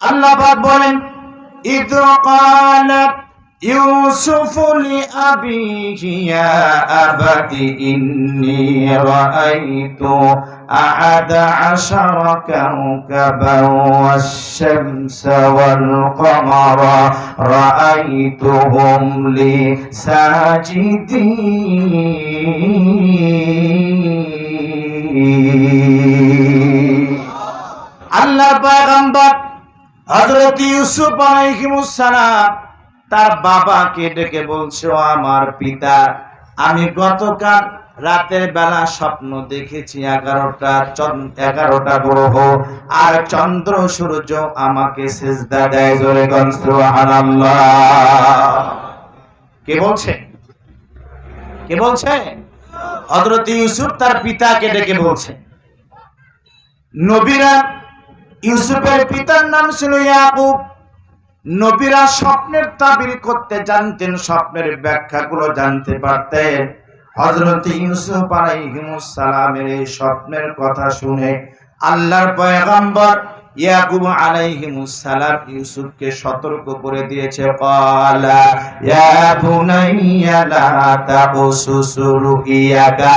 আল্লাহ পাক বলেন ইদ قالت يوسف لأبيه يا أبت إني رأيت أحد عشر كوكبا والشمس والقمر رأيتهم لي ساجدين আল্লাহ পয়গম্বর হযরত ইউসুফ আলাইহিমুসসালাম তার বাবাকে ডেকে বলছে আমার পিতা, আমি গতকাল রাতের বেলা স্বপ্ন দেখেছি, এগারোটা এগারোটা গ্রহ, আর চন্দ্র, সূর্য আমাকে সেজদা দেয় জোরে কে বলছে? কে বলছে? হযরত ইউসুফ তার পিতাকে ডেকে বলছে। নবীরা ইউসুফের পিতার নাম ছিল ইয়াকুব। নবীরা স্বপ্নের তাবির করতে জানতেন, স্বপ্নের ব্যাখ্যাগুলো জানতে পারতেন। হযরত ইউসুফ আলাইহিমুস সালামের এই স্বপ্নের কথা শুনে আল্লাহর পয়গম্বর ইয়াকুব আলাইহিস সালাম ইউসুফকে সতর্ক করে দিয়েছে, ক্বালা, ইয়া বুনাইয়া লা তাবসুস রুইয়াকা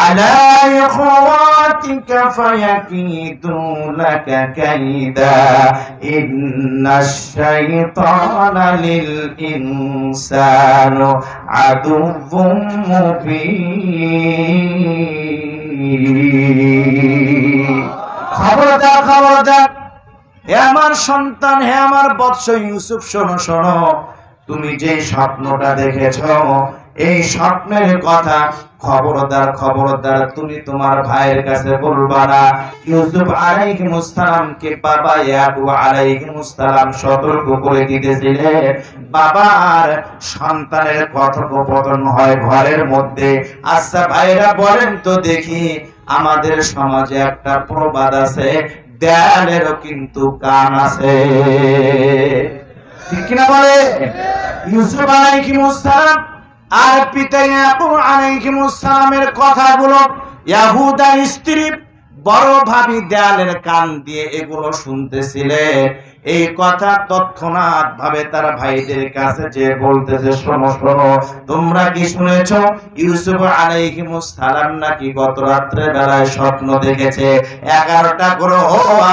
আলা ইখওয়াতিকা ফায়াকিদু লাকা কাইদা ইন্নাশ শাইতানা লিল ইনসানু আদুউম খবরদার খবরদার হে আমার সন্তান, হে আমার বৎস, ইউসুফ, শোনো শোনো। তুমি যে স্বপ্নটা দেখেছ, এই স্বপ্নের কথা খবরদার খবরদার তুমি তোমার ভাইয়ের কাছে বলবা না। ইউসুফ আলাইহিস সালামকে বাবা ইয়াকুব আলাইহিস সালাম সতর্ক করে দিতেছিলেন বাবা আর সন্তানের কথোপকথন হয় ঘরের মধ্যে। আচ্ছা ভাইরা, বলেন তো দেখি, আমাদের সমাজে একটা প্রবাদ আছে দেয়ালেরও কিন্তু কান আছে। ঠিক কিনা বলে? ইউসুফ আলাইকি সালাম আর পিতা ইয়াকুব আলাইহিস সালামের কথাগুলো ইয়াহুদা স্ত্রী বড় ভাবি দেয়ালের কান দিয়ে এগুলো শুনতেছিলেন এই কথা তৎক্ষণাৎ ভাবে তার ভাইদের কাছে যে বলতেছে তোমরা কি শুনেছ? ইউসুফ আলাইহিস সালাম নাকি গত রাত্রে বেলায় স্বপ্ন দেখেছে? এগারোটা গ্রহ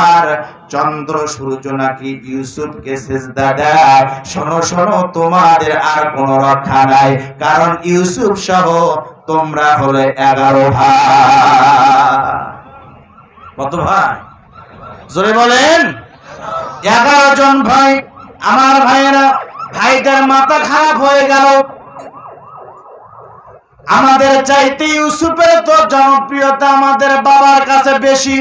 আর চন্দ্র, সূর্য নাকি ইউসুফকে সেজদা দেয়? শোনো শোনো, তোমাদের আর কোনো রক্ষা নাই, কারণ ইউসুফ সহ তোমরা হলে এগারো ভাই। কত ভাই। জোরে বলেন। এগারো জন ভাই, আমার ভাইয়েরা ভাইটার মাথা খারাপ হয়ে গেল। আমাদের চাইতে ইউসুফের তো জনপ্রিয়তা আমাদের বাবার কাছে বেশি।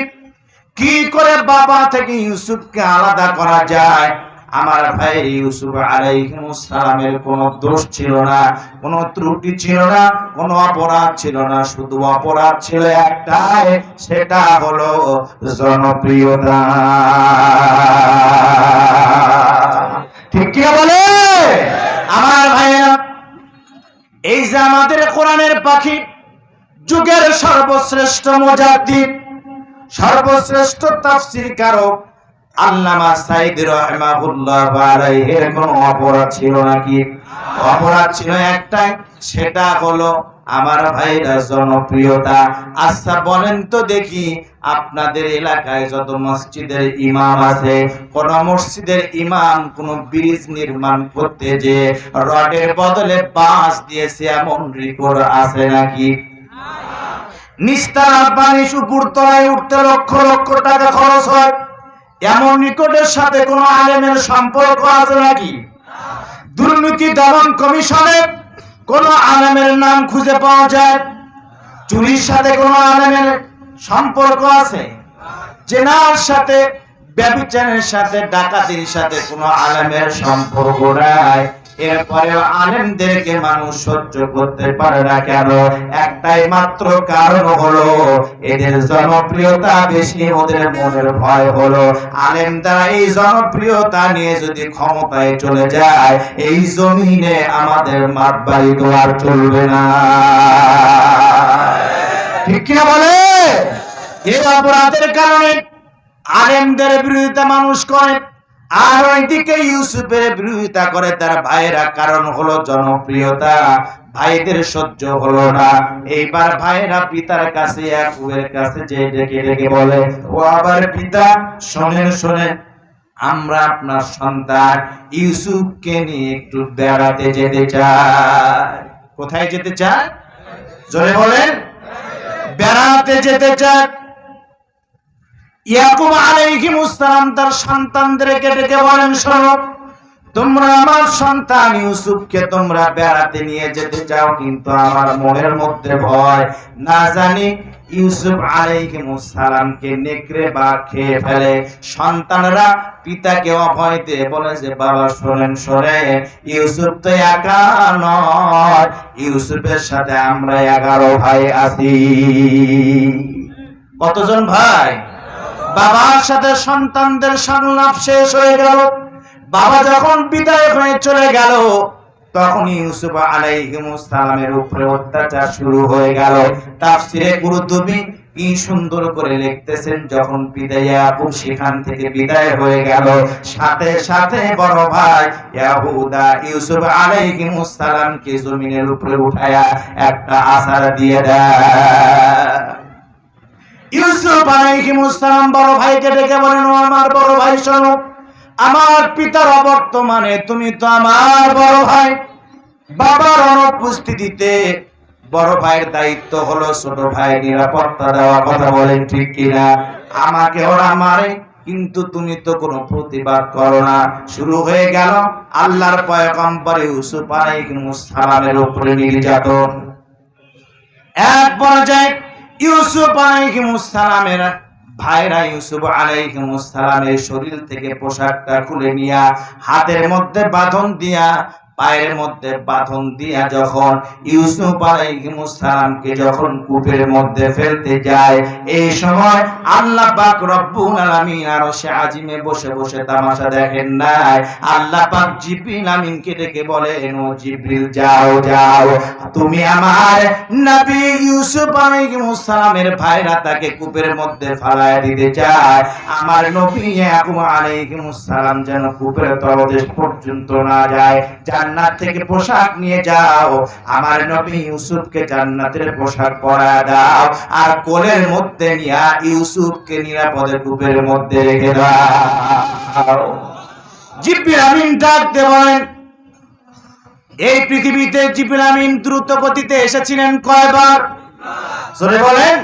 কি করে বাবা থেকে ইউসুফকে আলাদা করা যায়? আমার ভাই ইউসুফ আলাইহিস সালামের কোনো দোষ ছিল না, কোনো ত্রুটি ছিল না, কোনো অপরাধ ছিল না। শুধু অপরাধ ছিল একটাই, সেটা হলো জনপ্রিয়তা। ঠিক কি বলে? আমার ভাইয়া এই যে আমাদের কোরআনের পাখি, যুগের সর্বশ্রেষ্ঠ মুজাদ্দিদ, সর্বশ্রেষ্ঠ তাফসীর কারক আল্লামা সাইদ রহমাহুল্লাহ আলাইহির কোনো অপরাধ ছিল নাকি? অপরাধ ছিল একটাই, সেটা হলো আমার ভাইরা জনপ্রিয়তা। আচ্ছা বলেন তো দেখি আপনাদের এলাকায় যত মসজিদের ইমাম আছে, কোন মসজিদের ইমাম কোন ব্রিজ নির্মাণ করতে যে রডের বদলে বাঁশ দিয়েছে এমন রিপোর্ট আছে নাকি? নিস্তার পানি উপর তলায় উঠতে লক্ষ লক্ষ টাকা খরচ হয়। এমন নিকটের সাথে কোন আলেমের সম্পর্ক আছে নাকি? দুর্নীতি দমন কমিশনে কোন আলেমের নাম খুঁজে পাওয়া যায়? চুরির সাথে কোন আলেমের সম্পর্ক আছে? জেনার সাথে, ব্যবচারের সাথে, ডাকাতির সাথে কোনো আলেমের সম্পর্ক নাই। এরপরে আলেমদেরকে মানুষ সহ্য করতে পারে না কেন? একটাই মাত্র কারণ হলো, এদের জনপ্রিয়তা বেশি, ওদের মনের ভয় হলো। আলেম দ্বারা এই জনপ্রিয়তা নিয়ে যদি ক্ষমতায় চলে যায়, এই জমিনে আমাদের মাঠ বাড়ি তো আর চলবে না। ঠিক কিনা বলে? এই অপরাধের কারণে আলেমদের বিরোধিতা মানুষ করে। আর ওইদিকে ইউসুফের বিরোধিতা করে তার ভাইয়েরা, কারণ হলো জনপ্রিয়তা। ভাইদের সহ্য হলো না। এইবার ভাইরা পিতার কাছে, ইয়াকুবের কাছে যে ডেকে ডেকে বলে, ও আবার পিতা, শোনেন শোনেন, আমরা আপনার সন্তান। ইউসুফকে নিয়ে একটু বেড়াতে যেতে চাই। কোথায় যেতে চাই জোরে বলেন। বেড়াতে যেতে চাই ইয়াকুব আলাইহিমুস সালাম তার সন্তানদেরকে ডেকে বলেন তোমরা আমার সন্তান ইউসুফকে তোমরা বেড়াতে নিয়ে যেতে চাও, কিন্তু আমার মনের মধ্যে ভয়। না জানি ইউসুফ আলাইহিমুস সালামকে নেকড়ে বা খেয়ে ফেলে। সন্তানরা পিতাকে অভয় দিয়ে বলে যে, বাবা, শোনেন শোনেন, ইউসুফ তো একা নয়। ইউসুফের সাথে আমরা এগারো ভাই আছি। কতজন ভাই? বাবার সাথে সন্তানদের সংলাপ শেষ হয়ে গেল। বাবা যখন বিদায় হয়ে চলে গেল, তখন ইউসুফ উপরে অত্যাচার শুরু হয়ে গেল। তাফসিরে কি সুন্দর করে লিখতেছেন, যখন বিদায় সেখান থেকে বিদায় হয়ে গেল। সাথে সাথে বড় ভাই ইউসুফ আলাইহিমুস সালামকে জমিনের উপরে উঠায়া একটা আসার দিয়ে দেয়। বড় ভাইকে ডেকে বলেন ও আমার বড় ভাই, শোনো, আমার পিতার অবর্তমানে তুমি তো আমার বড় ভাই। বাবার অনুপস্থিতিতে বড় ভাইয়ের দায়িত্ব হলো ছোট ভাই নিরাপত্তা দেওয়া কথা বলেন ঠিক কিনা? আমাকে ওরা মারে, কিন্তু তুমি তো কোনো প্রতিবাদ করো না। শুরু হয়ে গেল আল্লাহর পয়গম্বর ইউসুফ উপরে নির্যাতন। এক পর্যায়ে ইউসুফ আলাইহিমুসালামের ভাইরা ইউসুফ আলাইহিমুসালামের শরীর থেকে পোশাকটা খুলে নিয়া হাতের মধ্যে বাঁধন দিয়া পায়ের মধ্যে বাঁধন দিয়া যখন ইউসুফ আলাইহিমুস সালামকে যখন কূপের মধ্যে ফেলতে যায়, এই সময় আল্লাহ পাক রব্বুল আলামিন আরশে আজিমে বসে বসে তামাশা দেখেন নাই। আল্লাহ পাক জিবরিল আমিনকে ডেকে বলেন, ও জিবরিল, যাও যাও। তুমি আমার নবী ইউসুফ আলাইহিস সালামের ভাইরা তাকে কূপের মধ্যে ফালায় দিতে চায়। আমার নবী ইয়াকুব আলাইহিস সালাম যেন কূপের তলদেশ পর্যন্ত না যায়। জান্নাত থেকে পোশাক নিয়ে যাও। আমার নবী ইউসুফকে জান্নাতের পোশাক পরা দাও আর কোলের মধ্যে নিয়া ইউসুফকে নিরাপদে কূপের মধ্যে রেখে দাও। জিব্বির আমিন ডাকতে বলেন, এই পৃথিবীতে জিব্রিল আমিন দ্রুত গতিতে এসেছিলেন কয়বার? সরে বলেন।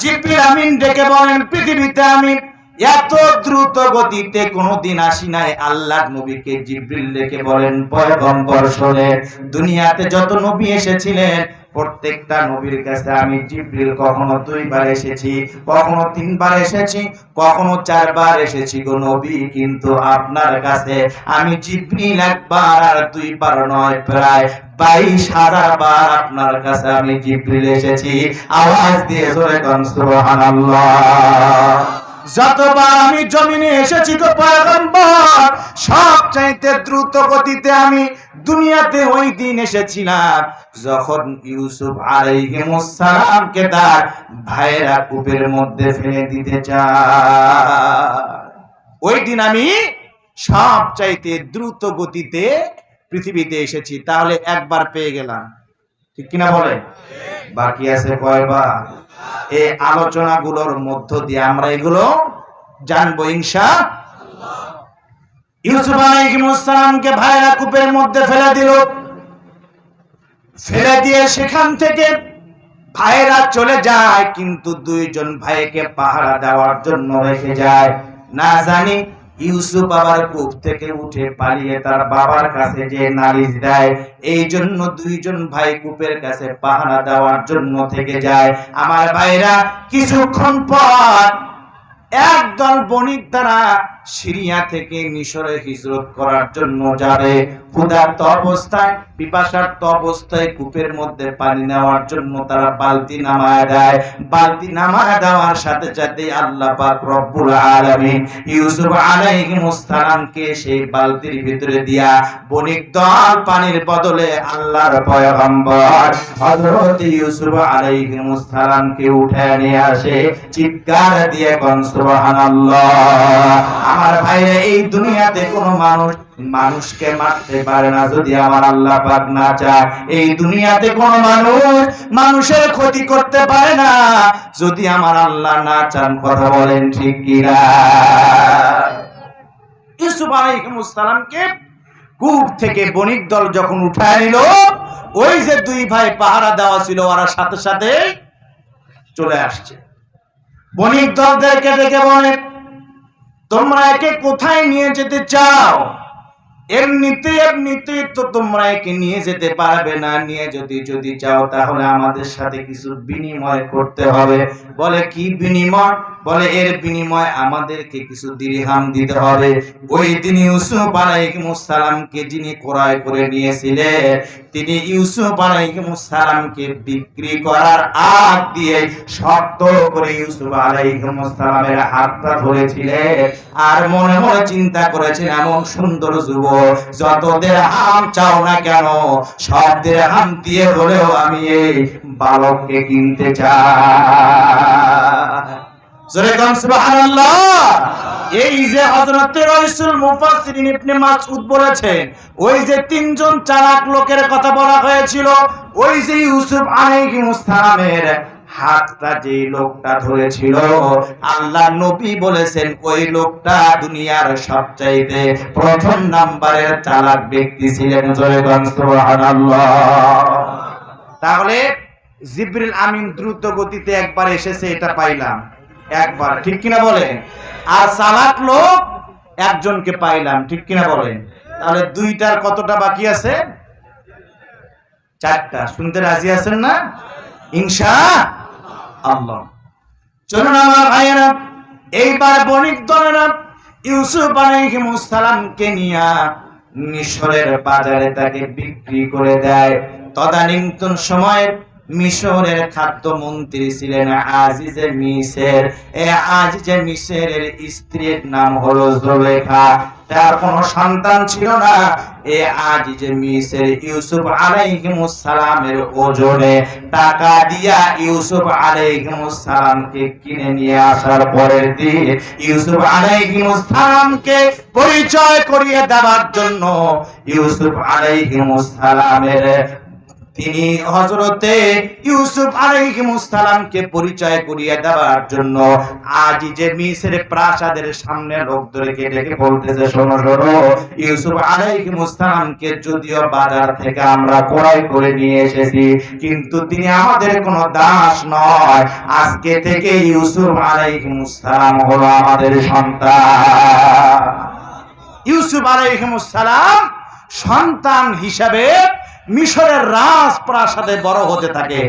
জিব্রিল আমিন ডেকে বলেন, পৃথিবীতে আমি এত দ্রুত গতিতে কোনোদিন আসি নাই আল্লাহর নবীকে জিব্রিল ডেকে বলেন, পয়গম্বর শোনে, দুনিয়াতে যত নবী এসেছিলেন, প্রত্যেকটা নবীর কাছে আমি জিব্রিল কখনো দুইবার এসেছি, কখনো তিনবার এসেছি, কখনো চারবার এসেছি গো নবী, কিন্তু আপনার কাছে আমি জিব্রিল একবার আর দুইবার নয়, প্রায় বাইশ হাজার বার আপনার কাছে আমি জিব্রিল এসেছি। আওয়াজ দিয়ে জোরে কন, সুবহানাল্লাহ। যতবার আমি জমিনে এসেছি তো পয়গম্বর, সব চাইতে দ্রুত গতিতে আমি দুনিয়াতে ওই দিন এসেছিলাম। যখন ইউসুফ আলাইহিমুস সালামকে তার ভাইয়েরা কূপের মধ্যে ফেলে দিতে চায়। ওই দিন আমি সব চাইতে দ্রুত গতিতে পৃথিবীতে এসেছি, তাহলে একবার পেয়ে গেলাম। ঠিক কিনা বলে বাকি আছে কয়বার? এই আলোচনাগুলোর মধ্য দিয়ে আমরা এগুলো জানব ইনশা ইউসুফ আলাইহিস সালামকে ভাইরা কূপের মধ্যে ফেলে দিল। ফেলে দিয়ে সেখান থেকে ভাইরা চলে যায়, কিন্তু দুইজন ভাইকে পাহারা দেওয়ার জন্য রেখে যায়। না জানি ইউসুফ আবার কূপ থেকে উঠে পালিয়ে তার বাবার কাছে যে নালিশ দেয়, এই জন্য দুইজন ভাই কূপের কাছে পাহারা দেওয়ার জন্য থেকে যায়। আমার ভাইরা, কিছুক্ষণ পর একদল বণিক দ্বারা সিরিয়া থেকে মিশরে হিজরত করার জন্য যাবে। ক্ষুধার্ত অবস্থায়, পিপাসার্ত অবস্থায় কূপের মধ্যে পানি নেওয়ার জন্য তারা বালতি নামায় দেয়। বালতি নামায় দেওয়ার সাথে সাথে আল্লাহ পাক রব্বুল আলামিন ইউসুফ আলাইহিস সালামকে সেই বালতির ভিতরে দিয়া বণিক দল পানির বদলে আল্লাহর পয়গম্বর হযরত ইউসুফ আলাইহিস সালামকে উঠে নিয়ে আসে, চিৎকার দিয়ে কোন সুবহানাল্লাহ। আমার ভাইরা এই দুনিয়াতে কোনো মানুষ মানুষকে মারতে পারে না যদি আমার আল্লাহ পাক না চায়। এই দুনিয়াতে কোনো মানুষ মানুষের ক্ষতি করতে পারে না যদি আমার আল্লাহ না চান। কথা বলেন ঠিক কিনা? ইউসুফ আলাইহিস সালামকে কূপ থেকে বণিক দল যখন উঠায় নিল, ওই যে দুই ভাই পাহারা দেওয়া ছিল, ওরা সাথে সাথে চলে আসছে। বণিক দলদেরকে ডেকে বলে তোমরা একে কোথায় নিয়ে যেতে চাও? এমনিতে এমনিতে তো তোমরা একে নিয়ে যেতে পারবে না। নিয়ে যদি যদি চাও, তাহলে আমাদের সাথে কিছু বিনিময় করতে হবে। বলে কি বিনিময়? বলে, এর বিনিময় আমাদেরকে কিছু দিরহাম দিতে হবে। ওই দিন ইউসুফ আলাইহিস সালামকে যিনি ক্রয় করে নিয়েছিলেন, তিনি ইউসুফ আলাইহিস সালামকে বিক্রি করার আগ দিয়ে শক্ত করে ইউসুফ আলাইহিস সালামের হাতটা ধরেছিলেন আর মনে মনে চিন্তা করেছেন, এমন সুন্দর যুবক, যত হাম চাও না কেন, সব হাম দিয়ে হলেও আমি এই বালককে কিনতে চাই। ওই লোকটা আল্লাহ নবী বলেছেন, ওই লোকটা দুনিয়ার সবচাইতে প্রথম নাম্বারের চালাক ব্যক্তি ছিলেন তাহলে জিব্রিল আমিন দ্রুত গতিতে একবার এসেছে, এটা পাইলাম। একবার, ঠিক কিনা বলেন? আর চালাক লোক একজনকে পাইলাম, ঠিক কিনা বলেন? তাহলে দুইটার কতটা বাকি আছে? চারটা। শুনতে রাজি আছেন না? ইনশা আল্লাহ। চলুন আমার ভাইয়েরা, এইবার বণিক দলেরা ইউসুফ আলাইহিস সালামকে নিয়া মিশরের বাজারে তাকে বিক্রি করে দেয়। তদানীন্তন সময়ে মিশরের খাদ্য মন্ত্রী ছিলেন আজিজে মিসের এ আজিজে মিসের স্ত্রীর নাম হলো জুলেখা। তার কোনো সন্তান ছিল না। এ আজিজে মিসের ইউসুফ আলাইহিস সালামের ওজনে টাকা দিয়া ইউসুফ আলাইহিস সালামকে কিনে নিয়ে আসার পরের দিন ইউসুফ আলাইহিস সালামকে পরিচয় করিয়ে দেওয়ার জন্য ইউসুফ আলাইহিস সালামের তিনি হজরতে ইউসুফ আলাইহিমুসসালামকে পরিচয় করিয়ে দেওয়ার জন্য আজ যে মিসরের প্রাসাদের সামনে লোকদেরকে ডেকে বলতেছে, শোনো শোনো, ইউসুফ আলাইহিমুসসালামকে যদিও বাজার থেকে আমরা ক্রয় করে নিয়ে এসেছি, কিন্তু তিনি আমাদের কোনো দাস নয়। আজকে থেকে ইউসুফ আলাইহিমুসসালাম হলো আমাদের সন্তান। ইউসুফ আলাইহিমুসসালাম সন্তান হিসাবে মিশরের রাজপ্রাসাদে বড় হতে থাকে।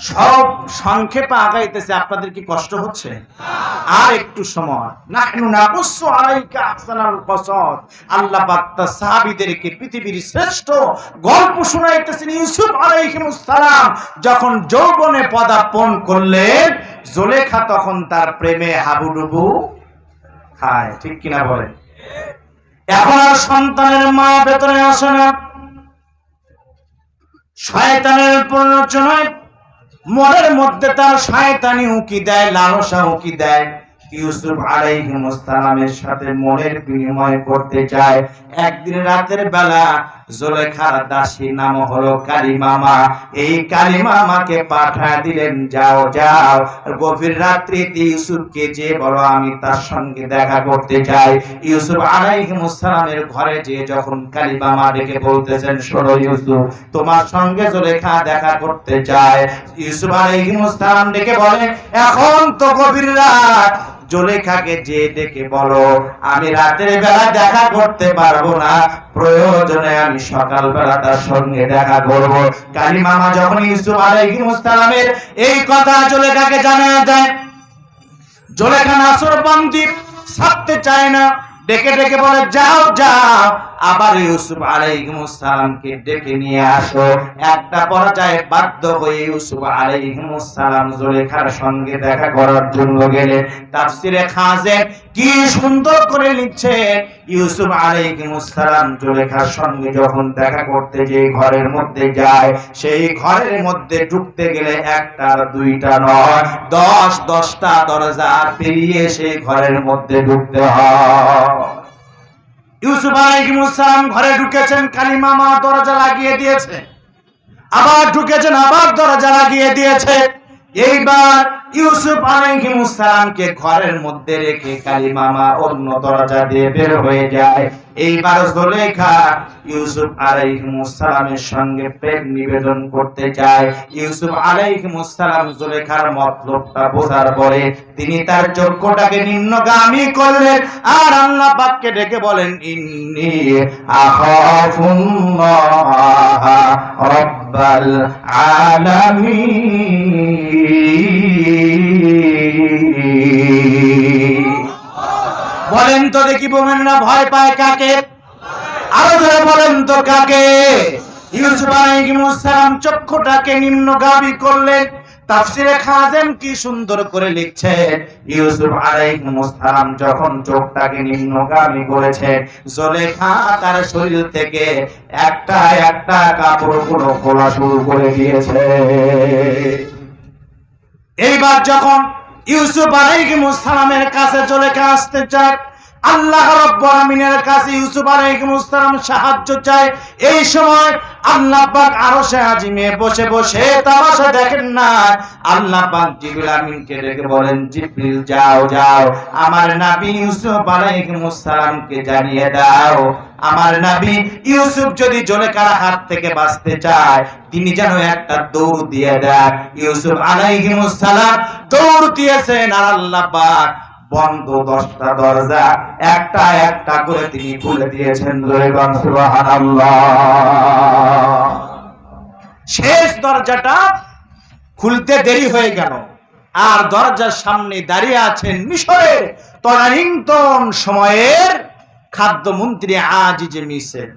সব সংক্ষেপে আগাইতেছে, আপনাদের কি কষ্ট হচ্ছে? আর একটু সময়। আল্লাহ পাক তার পৃথিবীর শ্রেষ্ঠ গল্প শোনাইতেছেন ইউসুফ আলাইহিস যখন যৌবনে পদার্পণ করলেন, জোলেখা তখন তার প্রেমে হাবুডুবু খায়। ঠিক কিনা বলে এখন সন্তানের মা ভেতরে আসে না। শয়তানের প্ররোচনায় মনের মধ্যে তার শয়তানি উকি দেয়, লালসা উকি দেয়। ইউসুফ আলাইহিস সালামের সাথে মনের বিনিময় করতে চায়। একদিন রাতের বেলা জোলেখার দাসী নাম হলো কালিমামা। এই কালিমামাকে পাঠায় দিলেন, যাও যাও, গভীর রাত্রিতে ইউসুফকে যে বলো, আমি তার সঙ্গে দেখা করতে চাই। ইউসুফ আলাইহিস সালামের ঘরে যে যখন কালিমামা ডেকে বলতেছেন, শোনো ইউসুফ, তোমার সঙ্গে জোলেখা দেখা করতে চায়। ইউসুফ আলাইহিস সালাম ডেকে বলে, এখন তো গভীর রাত জোলেখাকে যে ডেকে বলো, আমি রাতের বেলা দেখা করতে পারব না। প্রয়োজনে আমি সকাল বেলা তার সঙ্গে দেখা করব। কালী মামা যখন ইউসুফ আলাইহিস সালামের এই কথা জোলেখাকে জানা যায়? জোলেখা নাসর বন্দি, ছাড়তে চায় না। ডেকে ডেকে বলে, যাও যাও। আবার ইউসুফ আলাইহিমুসসালামকে ডেকে নিয়ে আসো। একটা পর্যায়ে বাধ্য হয়ে ইউসুফ আলাইহিমুসসালাম জুলেখার সঙ্গে দেখা করার জন্য গেলে তাফসিরে খাজেন কি সুন্দর করে লিখছে। ইউসুফ আলাইহিমুসসালাম জুলেখার সঙ্গে যখন দেখা করতে যে ঘরের মধ্যে যায়, সেই ঘরের মধ্যে ঢুকতে গেলে একটা দুইটা নয়, দশ দশটা দরজা পেরিয়ে সেই ঘরের মধ্যে ঢুকতে হয়। ইউসুফ আলাইহিমুসসালাম ঘরে ঢুকেছেন কালিমা মা দরজা লাগিয়ে দিয়েছে। আবার ঢুকেছেন, আবার দরজা লাগিয়ে দিয়েছে। এইবার ইউসুফ আলাইহিমুসসালামকে ঘরের মধ্যে রেখে কালিমা মা অন্য দরজা দিয়ে বের হয়ে যায়। এইবার জুলেখা ইউসুফ আলাইহিমুসসালামের সঙ্গে প্রেম নিবেদন করতে চায়। ইউসুফ আলাইহিমুসসালাম জুলেখার মতলবটা বোঝার পরে তিনি তার যোগ্যটাকে নিম্নগামী করলেন আর আল্লাহ পাককে ডেকে বলেন, ইন্নি আখাফুল্লাহ রাব্বাল আলামিন। বলেন তো দেখি বোমেনরা ভয় পায় কাকে? আরও ধরে বলেন তো কাকে? চক্ষুটাকে করলেন। তাফসিরে কি সুন্দর করে লিখছে, ইউসুফ যখন চোখটাকে নিম্নগামী করেছে জলেখা তার শরীর থেকে একটা একটা কাপড়গুলো খোলা শুরু করে দিয়েছে। এইবার যখন ইউসুফ আলাইহিমুস সালামের কাছে চলে আসতে চায় আল্লাহ রাব্বুল আমিনের কাছে ইউসুফ আলাইহিসসালাম সাহায্য চায়। এই সময় আল্লাহ পাক আরশে আজিমে বসে বসে তামাশা দেখেন না। আল্লাহ পাক জিবরিল আমিনকে ডেকে বলেন, জিবরিল, যাও যাও। আমার নবী ইউসুফ আলাইহিসসালামকে জানিয়ে দাও। আমার নবী ইউসুফ যদি জলেকার হাত থেকে বাঁচতে চায়, তিনি যেন একটা দৌড় দিয়ে দেয়। ইউসুফ আলাইহিসসালাম দৌড় দিয়েছেন আর আল্লাহ পাক বন্ধ দশটা দরজা, একটা একটা করে তিনি খুলে দিয়েছেন শেষ দরজাটা খুলতে দেরি হয়ে গেল। আর দরজার সামনে দাঁড়িয়ে আছেন মিশরের তদানীন্তন সময়ের খাদ্যমন্ত্রী আজিজে মিসের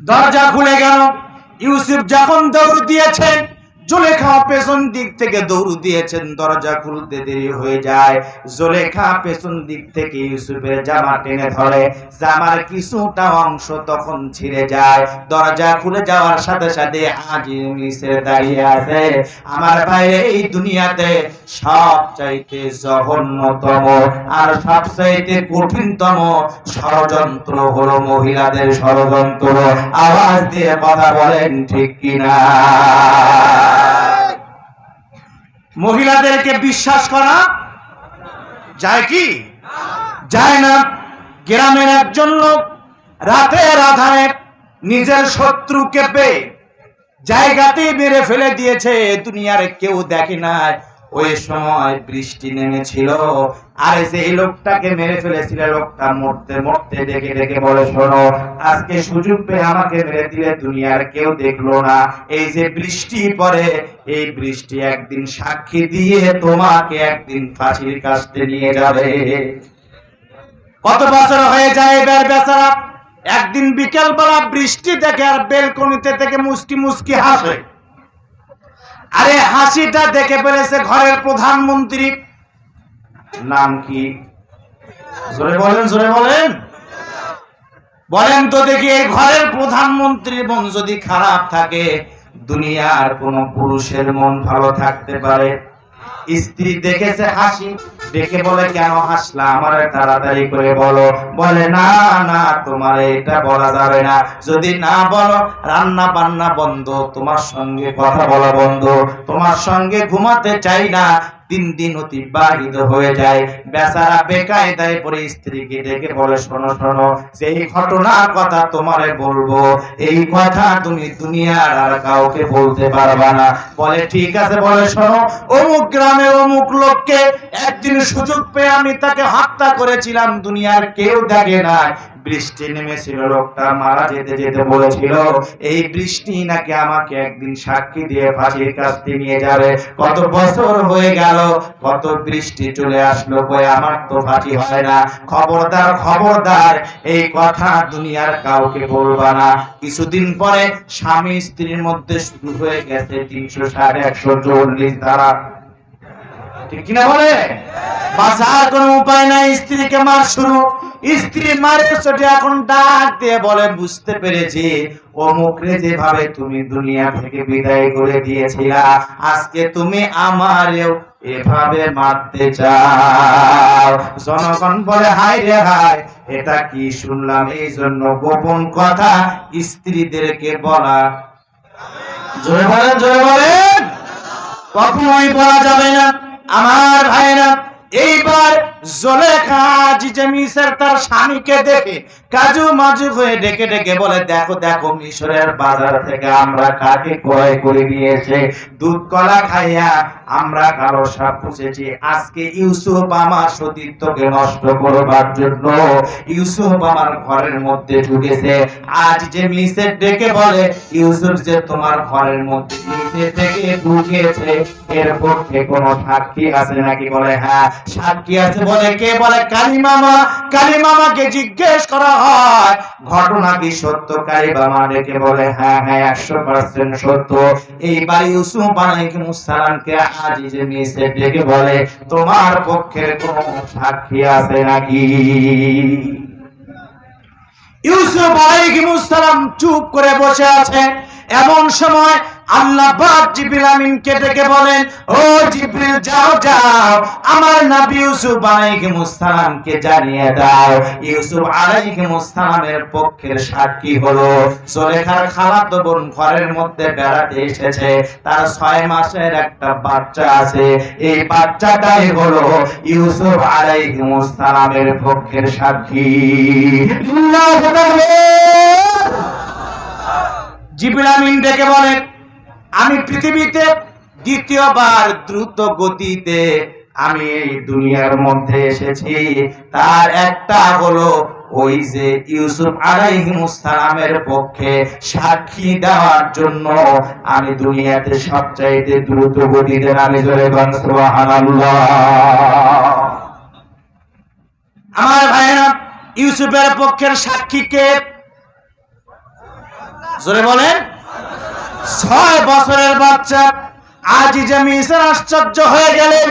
দরজা খুলে গেল। ইউসুফ যখন দৌড় দিয়েছেন জোলেখা পেছন দিক থেকে দৌড় দিয়েছেন, দরজা খুলতে দেরি হয়ে যায়। জোলেখা পেছন দিক থেকে ইউসুফের জামা টেনে ধরে। জামার কিছুটা অংশ তখন ছিঁড়ে যায়। দরজা খুলে যাওয়ার সাথে সাথে আজি মিসে দাঁড়িয়ে আছে। আমার ভাই, এই দুনিয়াতে সব চাইতে জঘন্যতম আর সব চাইতে কঠিনতম ষড়যন্ত্র হলো মহিলাদের ষড়যন্ত্র। আওয়াজ দিয়ে কথা বলেন ঠিক কিনা? মহিলাদেরকে বিশ্বাস করা যায় কি? যায় না। গ্রামের একজন লোক রাতে রাধায় নিজের শত্রুকে পেয়ে জায়গাতেই মেরে ফেলে দিয়েছে। দুনিয়ার কেউ দেখে নাই। ওই সময় বৃষ্টি নেমেছিল, আর সেই লোকটাকে মেরে ফেলেছিল, লোকটা মরতে মরতে ডেকে ডেকে বলে, শোনো, আজকে সুযোগ পেয়ে আমাকে মেরে দিলে দুনিয়ার কেউ দেখল না। এই যে বৃষ্টি পড়ে, এই বৃষ্টি একদিন সাক্ষী দিয়ে তোমাকে একদিন ফাঁসির কাছে নিয়ে যাবে। কত বছর হয়ে যায় এবার বেচারা? একদিন বিকেল বেলা বৃষ্টি দেখে আর বেলকনিতে থেকে মুস্কি মুস্কি হাসে। আরে হাসিটা দেখে ফেলেছে ঘরের প্রধানমন্ত্রী। নাম কি? জোরে বলেন জোরে বলেন। বলেন তো দেখি, এই ঘরের প্রধানমন্ত্রীর মন যদি খারাপ থাকে, দুনিয়ার কোন পুরুষের মন ভালো থাকতে পারে। স্ত্রী দেখেছে হাসি, দেখে বলে, কেন হাসলা? আমার তাড়াতাড়ি করে বলো। বলে, না না, তোমার এটা বলা যাবে না। যদি না বলো রান্না বান্না বন্ধ, তোমার সঙ্গে কথা বলা বন্ধ। তোমার সঙ্গে ঘুমাতে চাই না তিন দিন অতিবাহিত হয়ে যায়। বেচারা বেকায়দায় পরে স্ত্রীকে ডেকে বলে, শোনো শোনো সেই ঘটনার কথা তোমারে বলব, এই কথা তুমি দুনিয়ার আর কাউকে বলতে পারবা না। বলে, ঠিক আছে, বলে, শোনো, অমুক গ্রামে অমুক লোককে একদিন সুযোগ পেয়ে আমি তাকে হত্যা করেছিলাম, দুনিয়ার কেউ দেখে না বৃষ্টি নেমেছিল, লোকটা মারা যেতে যেতে বলেছিল, এই বৃষ্টি নাকি আমাকে একদিন সাক্ষী দিয়ে ফাঁসির কাছতে নিয়ে যাবে। কত বছর হয়ে গেল, কত বৃষ্টি চলে আসলো কই আমার তো ফাঁসি হয় না। খবরদার খবরদার, এই কথা দুনিয়ার কাউকে বলবা না। কিছুদিন পরে স্বামী স্ত্রীর মধ্যে শুরু হয়ে গেছে তিনশো সাড়ে একশো চল্লিশ ধারা। ঠিক কিনা বলে? বাঁচার কোনো উপায় নাই, স্ত্রীকে মার শুরু। স্ত্রী মারের চোটে এখন ডাক দিয়ে বলে বুঝতে পেরেছি অমুক রে যেভাবে তুমি দুনিয়া থেকে বিদায় করে দিয়েছিলা, আজকে তুমি আমারেও এভাবে মারতে চাও। জনগণ বলে হাই রে হাই এটা কি শুনলাম? এই জন্য গোপন কথা স্ত্রীদেরকে বলা। জোরে বলেন জোরে বলেন। কখনোই বলা যাবে না, আমার ভাইরা এইবার জলেখা নষ্ট করবার জন্য ইউসুফ আমার ঘরের মধ্যে ঢুকেছে। আজ যে মিসের ডেকে বলে, ইউসুফ যে তোমার ঘরের মধ্যে ঢুকেছে, এর পক্ষে কোনো সাক্ষী আছে নাকি? বলে হ্যাঁ সাক্ষী আছে বলে, কে বলে? কালী মামা কালী মামাকে জিজ্ঞেস করা হয়, ঘটনা কি সত্য? কালী মামা ডেকে বলে হ্যাঁ হ্যাঁ একশো পার্সেন্ট সত্য। এইবার ইউসুফ আলাইহিমুসসালামকে আজ যে মিসে ডেকে বলে, তোমার পক্ষের কোনো সাক্ষী আছে নাকি? ইউসুফ আলাইহিমুসসালাম চুপ করে বসে আছে। এমন সময় আল্লাহ পাক জিবরিল আমিনকে ডেকে বলেন, ও জিবরিল, যাও যাও, আমার নবী ইউসুফ আলাইহিস সালামকে জানিয়ে দাও, ইউসুফ আলাইহিস সালামের পক্ষের সাক্ষী হলো। সুলেখার খালাতো বোন ঘরের মধ্যে বেড়াতে এসেছে, তার ছয় মাসের একটা বাচ্চা আছে। এই বাচ্চাটাই হলো ইউসুফ আলাইহিস সালামের পক্ষের সাক্ষী। আল্লাহু আকবার। জিবরিল আমিন ডেকে বলেন আমি পৃথিবীতে দ্বিতীয়বার দ্রুত গতিতে আমি এই দুনিয়ার মধ্যে এসেছি। তার একটা হলো ওই যে ইউসুফ আলাইহিমুসসালামের পক্ষে সাক্ষী দেওয়ার জন্য আমি দুনিয়াতে সবচাইতে দ্রুত গতিতে বলেন সুবহানাল্লাহ। আমার ভাইরা ইউসুফের পক্ষের সাক্ষীকে জোরে বলেন। ছয় বছরের বাচ্চা আজিজে মিসের আশ্চর্য হয়ে গেলেন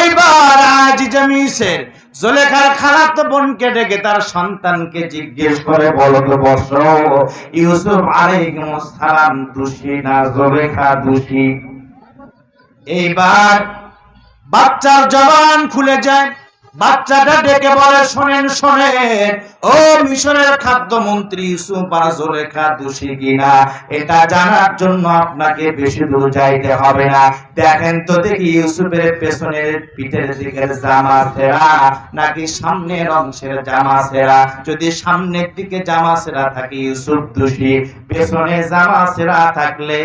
এইবার আজিজে মিসের জলেখার খালাত বোনকে ডেকে তার সন্তানকে জিজ্ঞেস করে, বলো তো বস। ইউসুফ আলাইহিস সালাম, দোষী না জলেখা দোষী? এইবার বাচ্চার জবান খুলে যায়। বাচ্চাটা ডেকে বলে, শোনেন শোনেন, ও মিশরের খাদ্যমন্ত্রী ইউসুফ জোলেখা দোষী কিনা? এটা জানার জন্য আপনাকে বেশি দূর যাইতে হবে না। দেখেন তো দেখি ইউসুফের পেছনের পিঠের দিকের জামা সেরা নাকি সামনের অংশের জামা সেরা? যদি সামনের দিকে জামা সেরা থাকে ইউসুফ দোষী, পেছনে জামা সেরা থাকলে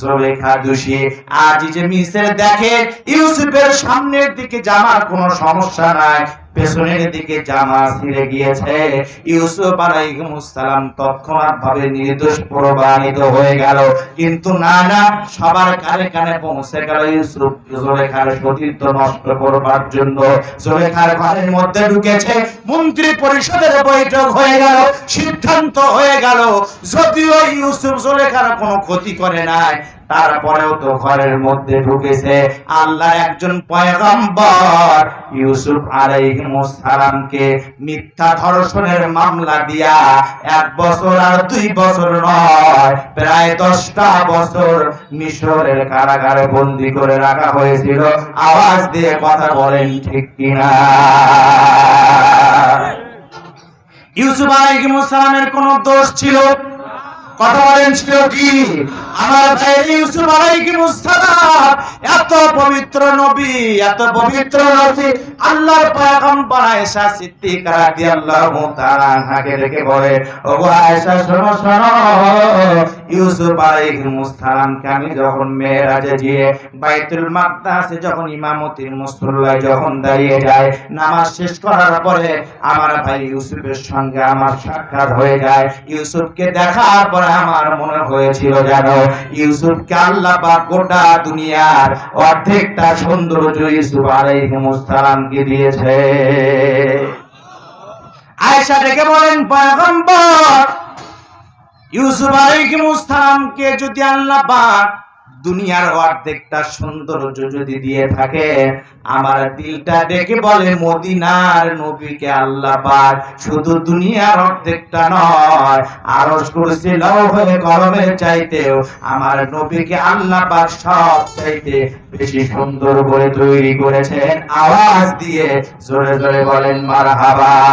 জোলেখা দোষী। আজ যে মিসের দেখে ইউসুফের সামনের দিকে জামার কোনো সমস্যা পেছনের দিকে জামা ছিঁড়ে গিয়েছে। ইউসুফ তৎক্ষণাৎ ভাবে নির্দোষ হয়ে গেল। কিন্তু না না, সবার কানে কানে পৌঁছে গেল ইউসুফ। জোলেখার সতীর্থ নষ্ট করবার জন্য জোলেখার ঘরের মধ্যে ঢুকেছে। মন্ত্রী পরিষদের বৈঠক হয়ে গেল, সিদ্ধান্ত হয়ে গেল। যদিও ইউসুফ জোলেখার কোনো ক্ষতি করে নাই তারপরেও তো ঘরের মধ্যে ঢুকেছে। আল্লাহর একজন পয়গম্বর, ইউসুফ আলাইহিস সালামকে মিথ্যা ধর্ষণের মামলা দিয়া এক বছর আর দুই বছর নয়, প্রায় দশটা বছর মিশরের কারাগারে বন্দি করে রাখা হয়েছিল। আওয়াজ দিয়ে কথা বলেন ঠিক কিনা? ইউসুফ আলাইহিস সালামের কোনো দোষ ছিল? কথা বলেন ছিল কি? আমার ভাই ইউসুফ আলাইহিস সালাম এত পবিত্র নবী, এত পবিত্র নবী। আল্লাহর পয়গম্বর আয়েশা সিদ্দিকা রাদিয়াল্লাহু তাআলা আনহাকে ডেকে বলে, ওগো আয়েশা, শোনো শোনো, ইউসুফ আলাইহিস সালামকে আমি যখন মেরাজে গিয়ে বাইতুল মাকদাসে যখন ইমামতির মুসল্লায় যখন দাঁড়িয়ে যায় নামাজ শেষ করার পরে আমার ভাই ইউসুফের সঙ্গে আমার সাক্ষাৎ হয়ে যায়। ইউসুফকে দেখার পরে আমার মনে হয়েছিল যেন ইউসুফকে আল্লাহ পাক গোটা দুনিয়ার অর্ধেকটা সৌন্দর্য ইউসুফ আলাইহিস সালামকে দিয়েছে। আয়েশা ডেকে বলেন, পয়গম্বর, ইউসুফ আলাইহিস সালামকে যদি আল্লাহ পাক দুনিয়ার অর্ধেকটা সৌন্দর্য যদি দিয়ে থাকে, আমার দিলটা ডেকে বলে, মদিনার নবীকে আল্লাহ পাক শুধু দুনিয়ার অর্ধেকটা নয়, আরশ কুরসি লৌহে কলমের চাইতেও আমার নবীকে আল্লাহ পাক সব চাইতে বেশি সুন্দর করে তৈরি করেছেন। আওয়াজ দিয়ে জোরে জোরে বলেন, মারহাবা।